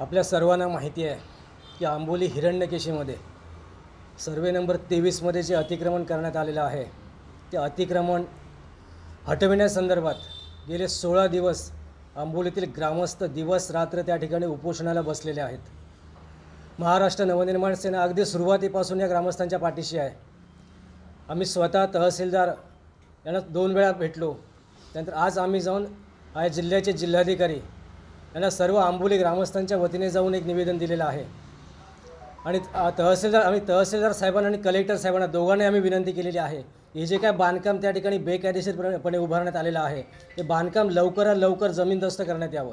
आपल्या सर्वांना माहिती आहे की आंबोली हिरण्यकेशीमध्ये सर्वे नंबर तेवीसमध्ये जे अतिक्रमण करण्यात आलेलं आहे ते अतिक्रमण हटविण्यासंदर्भात गेले सोळा दिवस आंबोलीतील ग्रामस्थ दिवस रात्र त्या ठिकाणी उपोषणाला बसलेले आहेत. महाराष्ट्र नवनिर्माण सेना अगदी सुरुवातीपासून या ग्रामस्थांच्या पाठीशी आहे. आम्ही स्वतः तहसीलदार यांना दोन वेळा भेटलो. त्यानंतर आज आम्ही जाऊन आहे जिल्ह्याचे जिल्हाधिकारी यांना सर्व आंबोली ग्रामस्थांच्या वतीने जाऊन एक निवेदन दिलेलं आहे. आणि तहसीलदार आम्ही तहसीलदार साहेबांना आणि कलेक्टर साहेबांना दोघांनी आम्ही विनंती केलेली आहे. हे जे काय बांधकाम त्या ठिकाणी बेकायदेशीरपणे उभारण्यात आलेलं आहे ते बांधकाम लवकरात लवकर जमीनदस्त करण्यात यावं.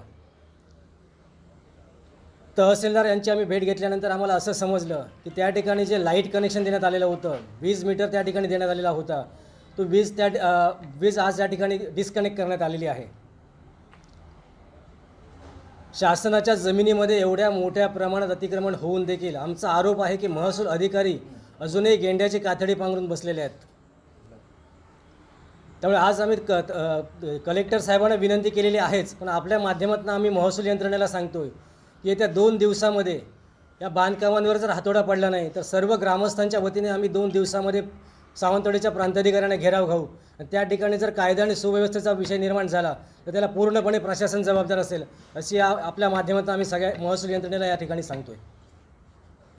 तहसीलदार यांची आम्ही भेट घेतल्यानंतर आम्हाला असं समजलं की त्या ठिकाणी जे लाइट कनेक्शन देण्यात आलेलं होतं वीज मीटर त्या ठिकाणी देण्यात आलेला होता तो वीज त्या वीज आज त्या ठिकाणी डिस्कनेक्ट करण्यात आलेली आहे. शासनाच्या जमिनीमध्ये एवढ्या मोठ्या प्रमाणात अतिक्रमण होऊन देखील आमचा आरोप आहे की महसूल अधिकारी अजूनही गेंड्याची कातडी पांघरून बसलेले आहेत. त्यामुळे आज आम्ही क कलेक्टर साहेबांना विनंती केलेली आहेच पण आपल्या माध्यमातून आम्ही महसूल यंत्रणेला सांगतोय की येत्या दोन दिवसामध्ये या बांधकामांवर जर हातोडा पडला नाही तर सर्व ग्रामस्थांच्या वतीने आम्ही दोन दिवसामध्ये सावंतवाडीच्या प्रांताधिकाऱ्यांना घेराव घाऊ. त्या ठिकाणी जर कायदा आणि सुव्यवस्थेचा विषय निर्माण झाला तर त्याला पूर्णपणे प्रशासन जबाबदार असेल अशी आपल्या माध्यमातून आम्ही सगळ्या महसूल यंत्रणेला या ठिकाणी सांगतोय.